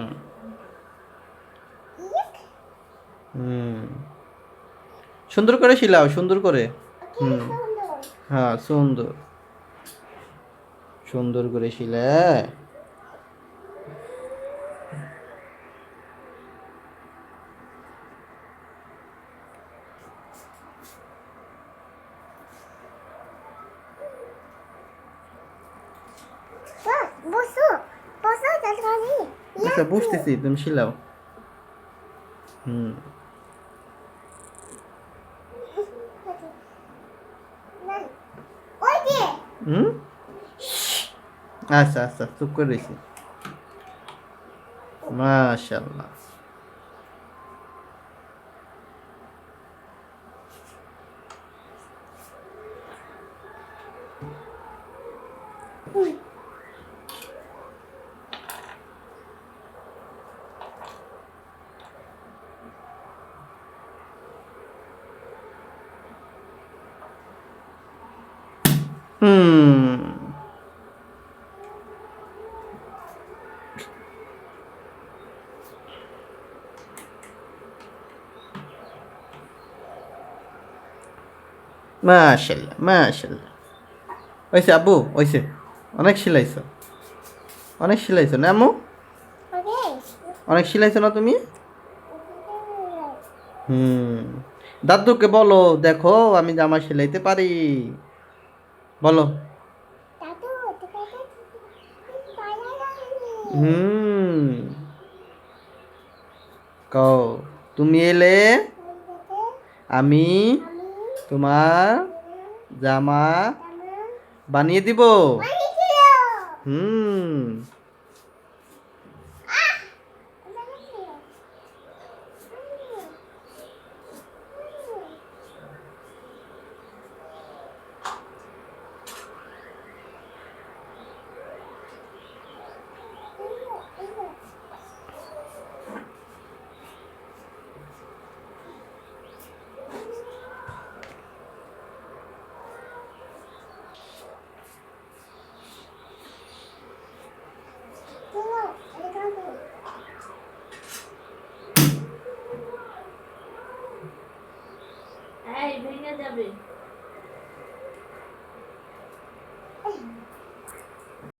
হুম। হুম সুন্দর করে শিলাও সুন্দর করে. সুন্দর। হ্যাঁ সুন্দর। সুন্দর করে শিলা। বসো বসো তাড়াতাড়ি আচ্ছা বুঝতেছি তুমি শিলাও হুম না, ওই যে হুম আচ্ছা আচ্ছা চুপ করে রয়েছি মাশাল্লাহ মাশাল্লাহ মাশাল্লাহ ওইসে আব্বু ওইসে অনেক সিলাইছো অনেক সিলাইছো না আম্মু? অনেক সিলাইছো না তুমি? হুম। দাদুকে বলো, দেখো, আমি জামা সেলাইতে পারি। বলো। হুম। কও তুমি এলে? আমি তোমার জামা বানিয়ে দিব? হুম। ভেঙে যাবে।